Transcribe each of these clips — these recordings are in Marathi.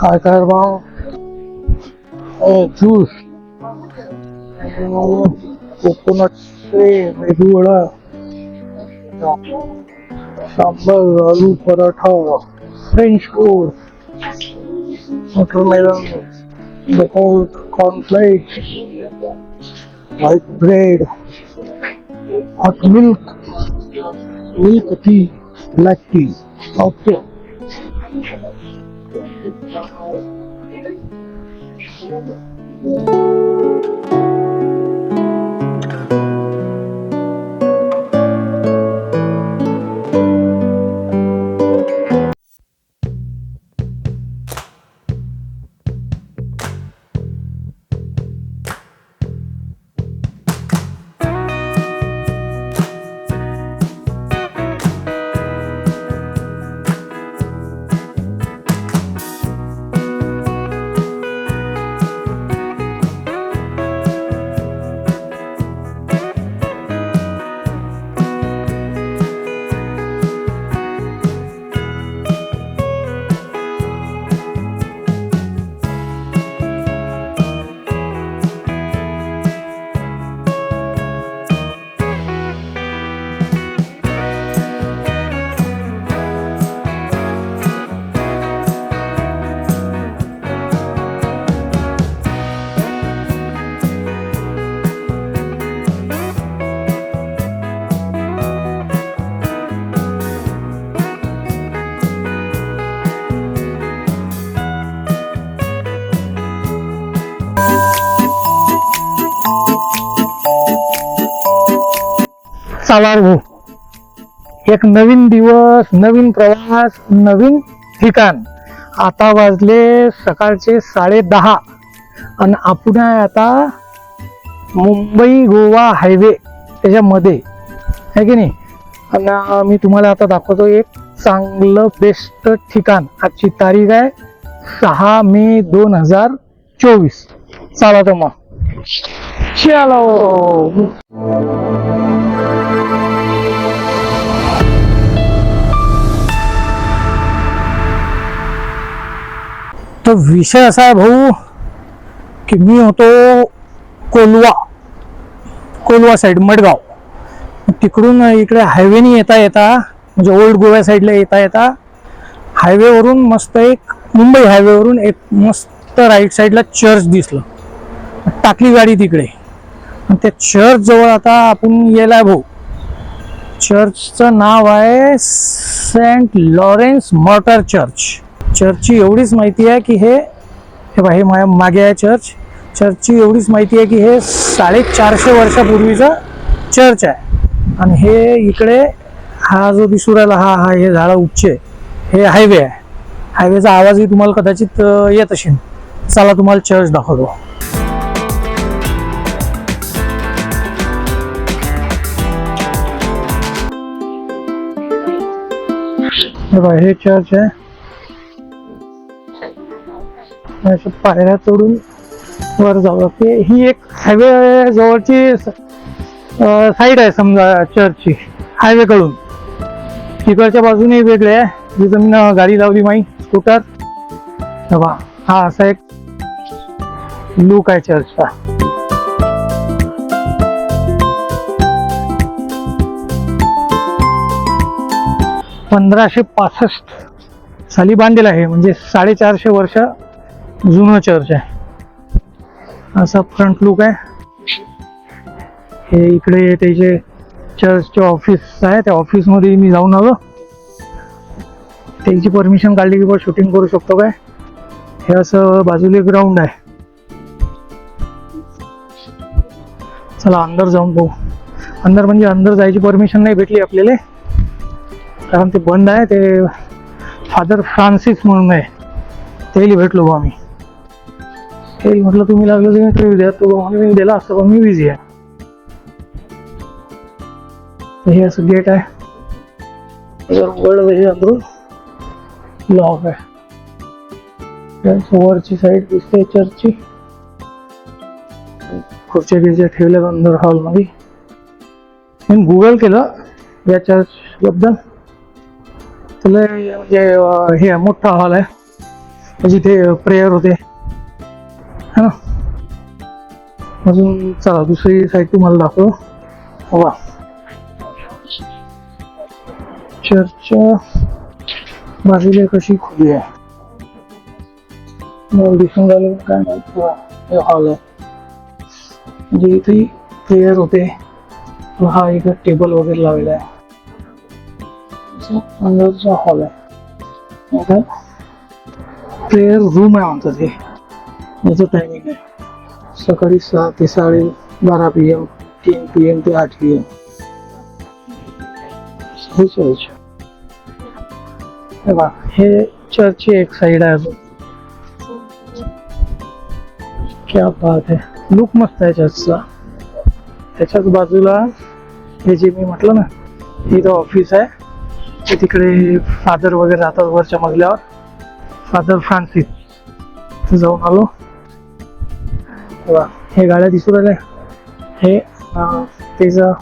काय काय भाव juice कोकोनटचे medu vada sambar aloo paratha french course watermelon cornflakes white bread hot milk milk tea lucky. Okay. Thank you. Okay. हो एक नवीन दिवस नवीन प्रवास नवीन ठिकाण. आता वाजले सकाळचे साडे दहा. आणि आपण आता मुंबई गोवा हायवे त्याच्यामध्ये आहे की नाही? आणि मी तुम्हाला आता दाखवतो एक चांगलं बेस्ट ठिकाण. आजची तारीख आहे सहा मे दोन हजार चोवीस. चला तर मग. चलो. तर विषय असा आहे भाऊ की मी होतो कोलवा कोलवा साईड मडगाव. तिकडून इकडे हायवेनी येता येता म्हणजे ओल्ड गोव्या साईडला येता येता हायवेवरून मस्त एक मुंबई हायवेवरून एक मस्त राईट साईडला चर्च दिसलं. टाकली गाडी तिकडे. त्या चर्च जवळ आता आपण येलाय भाऊ. चर्चचं नाव आहे सेंट लॉरेन्स मॉटर चर्च चर्चची एवढीच माहिती आहे की हे हे बा हे माझ्या मागे आहे चर्च. चर्चची एवढीच माहिती आहे की हे साडेचारशे वर्षापूर्वीचं चर्च आहे. आणि हे इकडे हा जो दिसू राहिला हा हा हे झाडं उच्चे हे हायवे आहे. हायवेचा आवाजही तुम्हाला कदाचित येत असेल. चला तुम्हाला चर्च दाखवतो. हे हे चर्च आहे. अशा पायऱ्या चढून वर जावं लागते ही एक हायवे जवळची साईड आहे समजा चर्चची हायवे कडून. तिकडच्या बाजूने वेगळे आहे. जिथं मी गाडी लावली माई स्कूटर हा असा एक लुक आहे चर्चचा पंधराशे पासष्ट साली बांधलेला आहे म्हणजे साडेचारशे वर्ष जुनं चर्च आहे. असा फ्रंट लुक आहे. हे इकडे त्याचे चर्चचे ऑफिस आहे त्या ऑफिसमध्ये मी जाऊन आलो. त्याची परमिशन काढली की बा शूटिंग करू शकतो काय? हे असं बाजूला ग्राउंड आहे. चला अंदर जाऊन पाहू अंदर म्हणजे अंदर जायची परमिशन नाही भेटली आपल्याला. कारण ते बंद आहे ते फादर फ्रान्सिस म्हणून आहे. तेही भेटलो बा आम्ही. ते म्हटलं तुम्ही लागलं तुम्ही इंटरव्ह्यू द्या. तो मी दिला असतं पण मी बिझी आहे. हे असं गेट आहे. वर्ल्ड वगैरे अंदरून लॉक आहे. वरची साईड दिसते चर्चची खुर्च्या गिरच्या ठेवल्या अंदर हॉलमध्ये मी गुगल केलं या चर्च बद्दल. म्हणजे हे मोठा हॉल आहे. म्हणजे जिथे प्रेयर होते. है ना? अजून चला दुसरी साईड तुम्हाला दाखव. वा चर्चच्या बाजूला कशी खुली आहे? दिसून राहिलं काय माहिती. हे हॉल आहे. म्हणजे इथे प्रेयर होते. हा एक टेबल वगैरे लावलेला आहे. अंदरचा हॉल आहे. आता प्रेयर रूम आहे म्हणतात हे. याचं टायमिंग आहे. सकाळी सहा ते साडे बारा पी एम तीन पी एम ते आठ पी एम हे चर्च हे हे चर्चची एक साईड आहे अजून. क्या बात आहे. लुक मस्त आहे चर्चचा त्याच्याच बाजूला हे जे मी म्हटलं ना इथं ऑफिस आहे. ते तिकडे फादर वगैरे राहतात वरच्या मजल्यावर. फादर फ्रान्सिस जाऊन आलो. हे गाड्या दिसून राहिल्या? हे अं, त्याचं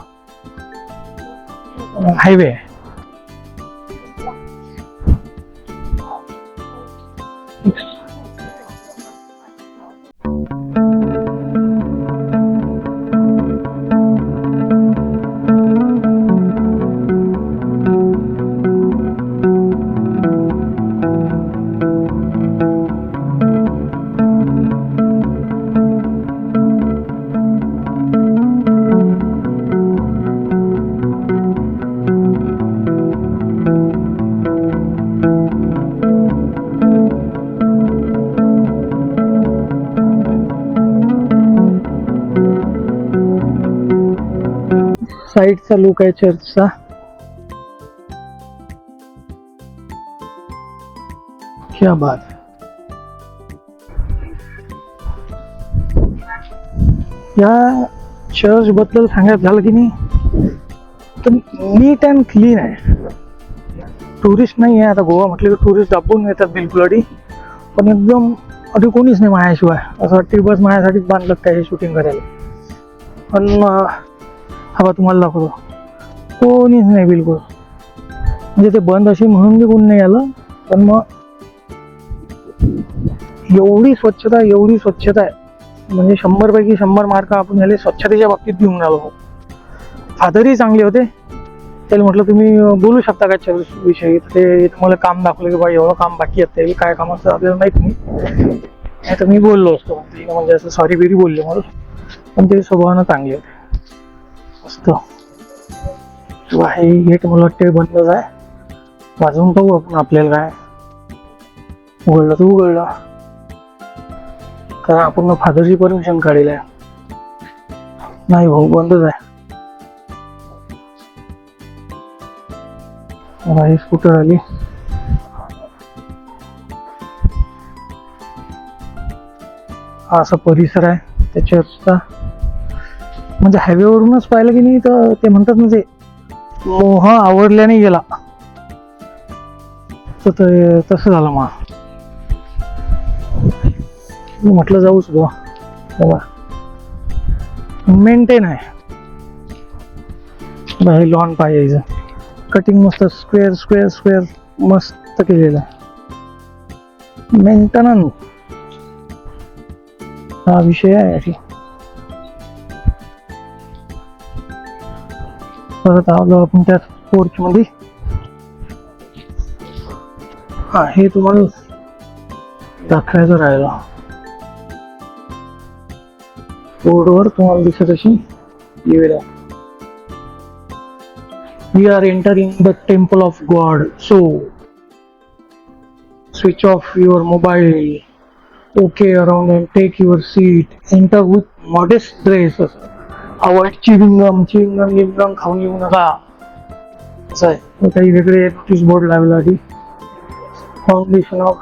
हायवे आहे. साईडचा लुक आहे चर्चचा क्या बात. या चर्च बद्दल सांगायचं झालं की नाही तर नीट अँड क्लीन आहे. टुरिस्ट नाही आहे आता गोवा म्हटलं की टुरिस्ट दाबून येतात बिलकुल अडी पण एकदम अडी कोणीच नाही माझ्याशिवाय. असं वाटतं बस माझ्यासाठीच बांधलं काय हे शूटिंग करायला. पण हा बा तुम्हाला दाखवतो. कोणीच नाही बिलकुल. म्हणजे ते बंद अशी म्हणून बी कोण नाही आलं पण मग एवढी स्वच्छता एवढी स्वच्छता आहे. म्हणजे शंभरपैकी शंभर मार्क आपण याला स्वच्छतेच्या बाबतीत घेऊन आलो आहोत. फादरही चांगले होते. त्याला म्हटलं तुम्ही बोलू शकता का विषयी? ते तुम्हाला काम दाखवलं की बा एवढं काम बाकी आहे ते काय काम असतं आपल्याला माहीत नाही. तर मी बोललो असतो. म्हणजे असं सॉरी बिरी बोलले मला पण ते स्वभावानं चांगले होते. मस्त. किंवा हे गेट मला वाटते बंदच आहे. वाजवून पाहू आपण आपल्याला काय उघडलं तर उघडलं. कारण आपण फादरची परमिशन काढलेलं आहे. नाही भाऊ बंदच आहे. मला ही स्कूटर आली. हा असा परिसर आहे त्याच्यावरचा. म्हणजे हायवेवरूनच पाहिलं की नाही तर ते म्हणतात म्हणजे मोह आवडल्याने गेला. तर ते तसं झालं मा म्हटलं जाऊच बुवा. मेंटेन आहे. बाहेर हे लॉन पाहिजे कटिंग मस्त स्क्वेअर स्क्वेअर स्क्वेअर मस्त केलेलं आहे. मेंटेनन्स हा विषय आहे. परत आलो आपण त्या पोर्च मध्ये. हा हे तुम्हाला दाखवायचं राहिलं. बोर्डवर तुम्हाला दिसत अशी येऊया we are entering the temple of God so switch off your mobile okay around and take your seat enter with modest dress avoid chewing gum chewing gum giving gum खाऊन येऊ नका असं आहे. काही वेगळे नोटीस बोर्ड लावला आधी फाउंडेशन ऑफ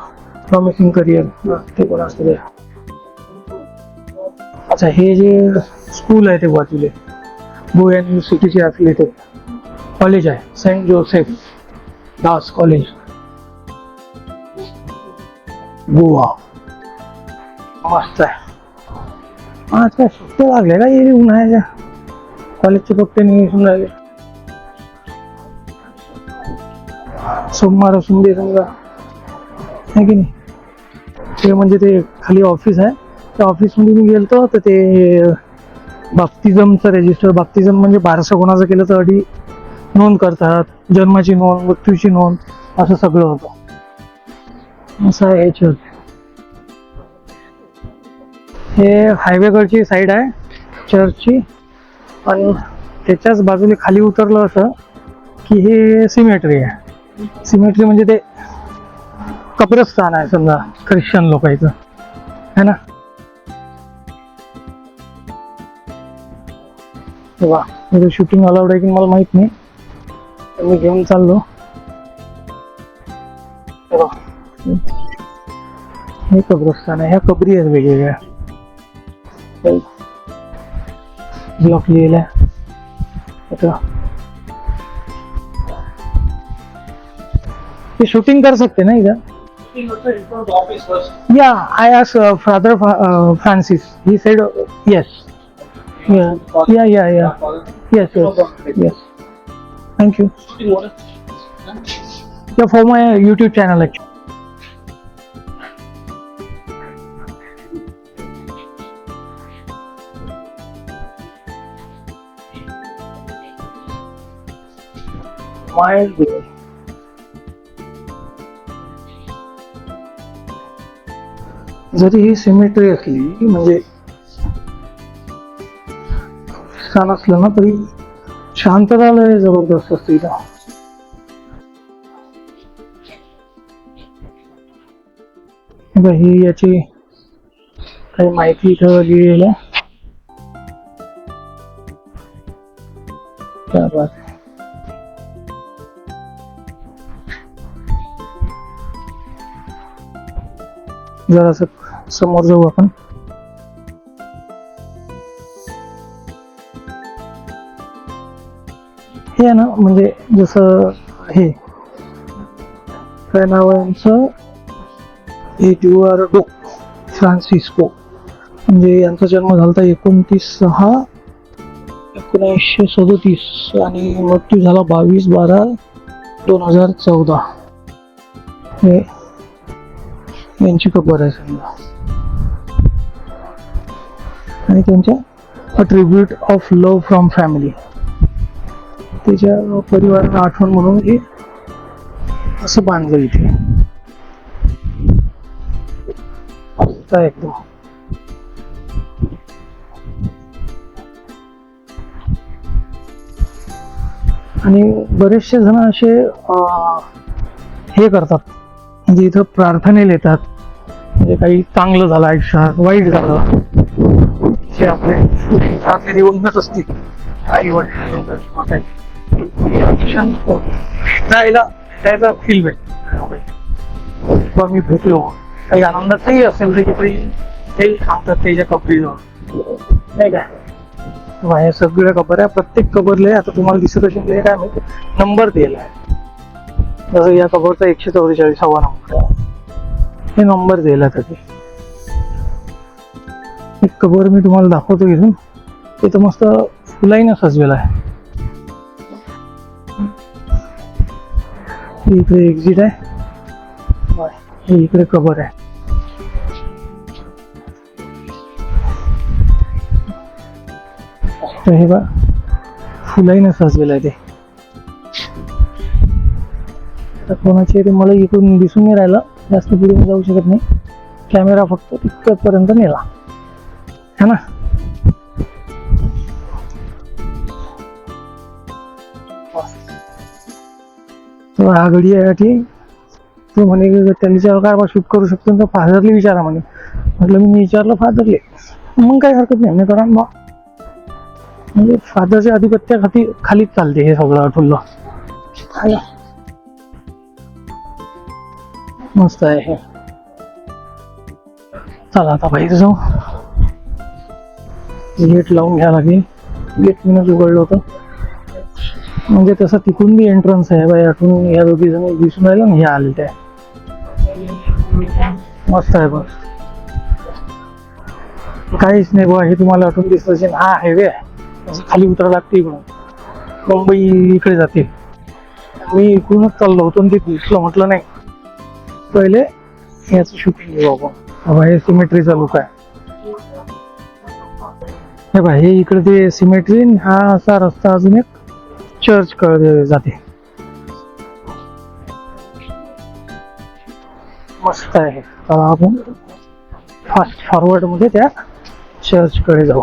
प्रॉमिसिंग करिअर ते पण असतं अच्छा हे जे स्कूल आहे ते बाजूले गोवा युनिव्हर्सिटीचे असले ते कॉलेज आहे. Saint Joseph Vaz college Goa. मस्त आहे. आज काय सुट्टे लागले का येईल उन्हाळ्याच्या कॉलेजचे फक्त निघून राहिले. सोमवार असून दे समजा. आहे की नाही? ते म्हणजे ते खाली ऑफिस आहे. त्या ऑफिसमध्ये मी गेलतो तर ते बाप्तिझमचं रजिस्टर बाप्तिझम म्हणजे बारसं कोणाचं केलं तर अडी नोंद करतात. जन्माची नोंद मृत्यूची नोंद असं सगळं होतं. असं आहे याच्यावर. हे हायवेकडची साईड आहे चर्चची आणि त्याच्याच बाजूने खाली उतरलं असं की हे सिमेट्री आहे. सिमेट्री म्हणजे ते कब्रस्थान आहे समजा ख्रिश्चन लोकांचं है ना? वा इथे शूटिंग अलाउड आहे की मला माहीत नाही. तर मी घेऊन चाललो. हे हे कब्रस्थान आहे ह्या कबरी आहेत वेगवेगळ्या. ब्लॉक लिहिलाय आता ते शूटिंग कर सकते ना इधर Yeah, I asked uh, Father uh, Francis. He said uh, yes. Yeah, yeah, yeah, yeah. Yes, yes, yes. Thank you. Yeah, for My YouTube जरी ही सिमेट्री असली म्हणजे स्थान असलं ना तरी शांतता जबरदस्त असते इथं. ही याची काही माहिती इथं लिहिलेली जरास समोर जाऊ आपण. हे आहे ना म्हणजे जसं हे काय नाव आहे यांचं एड्युआर्डो फ्रान्सिस्को. म्हणजे यांचा जन्म झाला होता एकोणतीस सहा एकोणीसशे सदोतीस आणि मृत्यू झाला बावीस बारा दोन हजार चौदा. हे यांची कबर आहे. समजा आणि त्यांच्या a tribute of love from family त्याच्या परिवाराला आठवण म्हणून हे असं बांधलं इथे. एकदम आणि बरेचसे जण असे हे करतात. म्हणजे इथं प्रार्थनेला येतात म्हणजे काही चांगलं झालं आयुष्यात वाईट झालं. जे आपले घरातले दिवंगत असतील. आई वडील त्याचा फील भेट मी भेटलो. काही आनंदाचंही असेल तर काही ते सांगतात त्याच्या कपडीजवळ नाही काय माझ्या सगळ्या कबर आहे. प्रत्येक कबरले आता तुम्हाला दिसत असेल काय माहिती? नंबर दिला आहे. जसं या कबरचा एकशे चौवेचाळीसावा नंबर आहे. हे नंबर दिला त्याचे एक कबर मी तुम्हाला दाखवतो इथून. इथं मस्त फुलाईनं सजवेला आहे. इकडे एक्झिट आहे. हे इकडे कबर आहे. तर हे बा फुलाईनं सजलेलं आहे ते. तर कोणाची आहे ते मला इकडून दिसून नाही राहिलं. जास्त पुढे मी जाऊ शकत नाही. कॅमेरा फक्त तिथपर्यंत नेला. है ना? तर हा घडी आहे तू म्हणे की त्यांच्या काय बा शूट करू शकतो तर फादरले विचारा म्हणे. म्हटलं मी विचारलं फादरले मग काय हरकत नाही. मी करा बा म्हणजे फादरच्या आधिपत्याखाती खालीच चालते हे सगळं ठुल्लं आहे ना? मस्त आहे. हे चला आता बाहेर जाऊ. गेट लावून घ्या लागेल. गेट मीनच उघडलं होतं. म्हणजे तसं तिकून बी एंट्रन्स आहे बाई आठून या दोघी जण दिसून राहिलं ना हे आले त्या मस्त आहे बस. काहीच नाही बुवा हे तुम्हाला आठवून दिसत असेल. हा हायवे आहे असं खाली उतरा लागते इकडून. मुंबई इकडे जाते. मी इकडूनच चाललो होतो ते दिसलं म्हटलं नाही. पहिले याचं शूटिंग घेऊ आपण बाबा हे सिमेट्रीचा लुक आहे. हे बा हे इकडे ते सिमेट्री हा असा रस्ता अजून एक चर्च कडे जाते. मस्त आहे. आपण फास्ट फॉरवर्डमध्ये त्या चर्च कडे जाऊ.